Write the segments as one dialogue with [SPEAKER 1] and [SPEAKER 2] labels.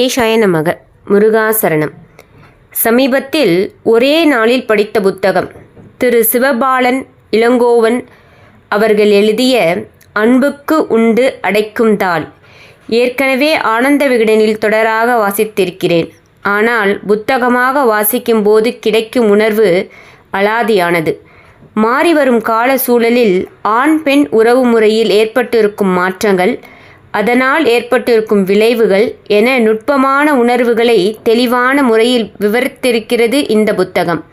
[SPEAKER 1] ஏஷாய நமக. முருகாசரணம். சமீபத்தில் ஒரே நாளில் படித்த புத்தகம் திரு சிவபாலன் இளங்கோவன் அவர்கள் எழுதிய அன்புக்கு உண்டு அடைக்கும் தாள் ஏற்கனவே ஆனந்த விகடனில் தொடராக வாசித்திருக்கிறேன். ஆனால் புத்தகமாக வாசிக்கும்போது கிடைக்கும் உணர்வு அலாதியானது. மாறிவரும் கால சூழலில் ஆண் பெண் உறவு முறையில் ஏற்பட்டிருக்கும் மாற்றங்கள் அதனால் ஏற்பட்டிருக்கும் விளைவுகள் என நுட்பமான உணர்வுகளை தெளிவான முறையில் விவரித்திருக்கிறது இந்த புத்தகம்.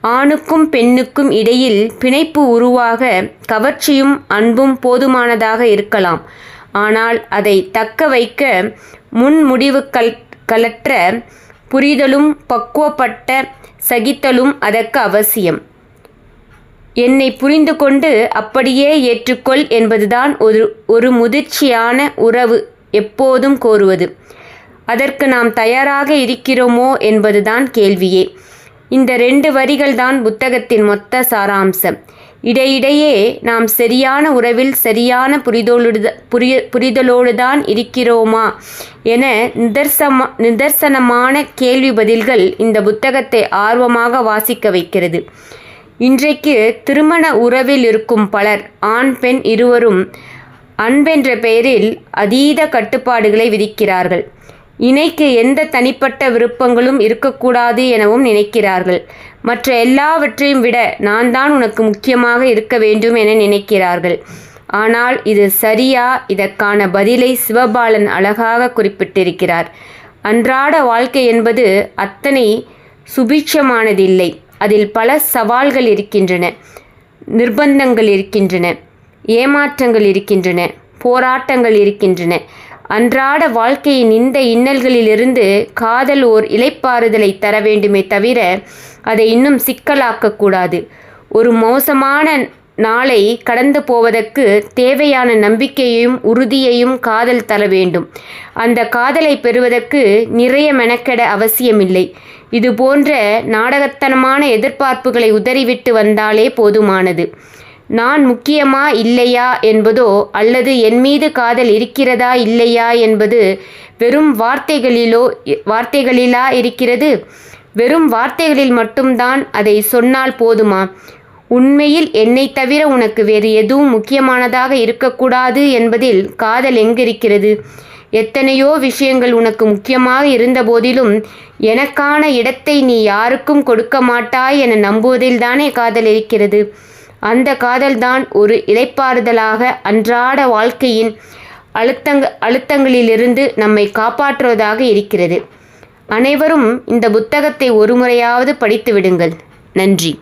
[SPEAKER 1] ஆணுக்கும் பெண்ணுக்கும் இடையில் பிணைப்பு உருவாக கவர்ச்சியும் அன்பும் போதுமானதாக இருக்கலாம். ஆனால் அதை தக்க வைக்க முன்முடிவு கல் கலற்ற புரிதலும் பக்குவப்பட்ட சகித்தலும் அதற்கு அவசியம். என்னை புரிந்து கொண்டு அப்படியே ஏற்றுக்கொள் என்பதுதான் ஒரு ஒரு முதிர்ச்சியான உறவு எப்போதும் கோருவது. அதற்கு நாம் தயாராக இருக்கிறோமோ என்பதுதான் கேள்வியே. இந்த ரெண்டு வரிகள் தான் புத்தகத்தின் மொத்த சாராம்சம். இடையிடையே நாம் சரியான உறவில் சரியான புரிதலோடு புரிய புரிதலோடு தான் இருக்கிறோமா என நிதர்சமா நிதர்சனமான கேள்வி பதில்கள் இந்த புத்தகத்தை ஆர்வமாக வாசிக்க வைக்கிறது. இன்றைக்கு திருமண உறவில் இருக்கும் பலர் ஆண் பெண் இருவரும் அன்பென்ற பெயரில் அதீத கட்டுப்பாடுகளை விதிக்கிறார்கள். இணைக்கு எந்த தனிப்பட்ட விருப்பங்களும் இருக்கக்கூடாது எனவும் நினைக்கிறார்கள். மற்ற எல்லாவற்றையும் விட நான் தான் உனக்கு முக்கியமாக இருக்க வேண்டும் என நினைக்கிறார்கள். ஆனால் இது சரியா? இதற்கான பதிலை சிவபாலன் அழகாக குறிப்பிட்டிருக்கிறார். அன்றாட வாழ்க்கை என்பது அத்தனை சுபிட்சமானதில்லை. அதில் பல சவால்கள் இருக்கின்றன. நிர்பந்தங்கள் இருக்கின்றன. ஏமாற்றங்கள் இருக்கின்றன. போராட்டங்கள் இருக்கின்றன. அன்றாட வாழ்க்கையின் இந்த இன்னல்களிலிருந்து காதல் ஓர் இலைப்பாறுதலை தர வேண்டுமே தவிர அதை இன்னும் சிக்கலாக்கக்கூடாது. ஒரு மோசமான நாளை கடந்து போவதற்கு தேவையான நம்பிக்கையையும் உறுதியையும் காதல் தர வேண்டும். அந்த காதலை பெறுவதற்கு நிறைய மெனக்கெட அவசியமில்லை. இது போன்ற நாடகத்தனமான எதிர்பார்ப்புகளை உதறிவிட்டு வந்தாலே போதுமானது. நான் முக்கியமா இல்லையா என்பதோ அல்லது என் மீது காதல் இருக்கிறதா இல்லையா என்பது வெறும் வார்த்தைகளிலோ வார்த்தைகளிலா இருக்கிறது? வெறும் வார்த்தைகளில் மட்டும்தான் அதை சொன்னால் போதுமா? உண்மையில் என்னை தவிர உனக்கு வேறு எதுவும் முக்கியமானதாக இருக்கக்கூடாது என்பதில் காதல் எங்கிருக்கிறது? எத்தனையோ விஷயங்கள் உனக்கு முக்கியமாக இருந்த போதிலும் எனக்கான இடத்தை நீ யாருக்கும் கொடுக்க மாட்டாய் என நம்புவதில்தானே காதல் இருக்கிறது. அந்த காதல்தான் ஒரு இலைப்பாறுதலாக அன்றாட வாழ்க்கையின் அழுத்தங்க அழுத்தங்களிலிருந்து நம்மை காப்பாற்றுவதாக இருக்கிறது. அனைவரும் இந்த புத்தகத்தை ஒரு முறையாவது படித்து விடுங்கள். நன்றி.